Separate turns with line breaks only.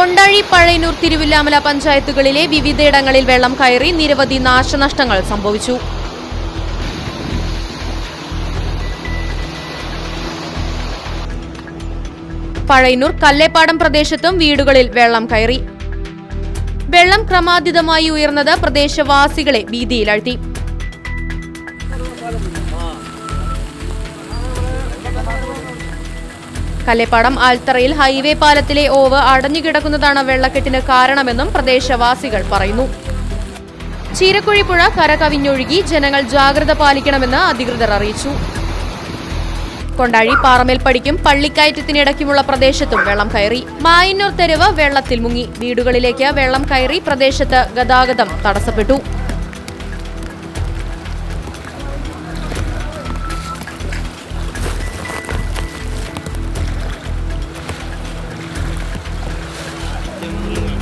കൊണ്ടാഴി പഴയന്നൂർ തിരുവില്ലാമല പഞ്ചായത്തുകളിലെ വിവിധയിടങ്ങളിൽ വെള്ളം കയറി നിരവധി നാശനഷ്ടങ്ങൾ സംഭവിച്ചു. പഴയന്നൂർ കല്ലേപ്പാടം പ്രദേശത്തും വീടുകളിൽ വെള്ളം കയറി. വെള്ളം ക്രമാതീതമായി ഉയർന്നത് പ്രദേശവാസികളെ ഭീതിയിലാഴ്ത്തി. കല്ലേപ്പാടം ആൽത്തറയിൽ ഹൈവേ പാലത്തിലെ ഓവ് അടഞ്ഞുകിടക്കുന്നതാണ് വെള്ളക്കെട്ടിന് കാരണമെന്നും പ്രദേശവാസികൾ പറയുന്നു. ചീരക്കുഴിപ്പുഴ കര കവിഞ്ഞൊഴുകി ജനങ്ങൾ ജാഗ്രത പാലിക്കണമെന്ന് അധികൃതർ അറിയിച്ചു. കൊണ്ടാഴി പാറമേൽപ്പടിക്കും പള്ളിക്കയറ്റത്തിനിടയ്ക്കുമുള്ള പ്രദേശത്തും വെള്ളം കയറി. മായന്നൂർ തെരുവ് വെള്ളത്തിൽ മുങ്ങി. വീടുകളിലേക്ക് വെള്ളം കയറി പ്രദേശത്ത് ഗതാഗതം തടസ്സപ്പെട്ടു. Thank you.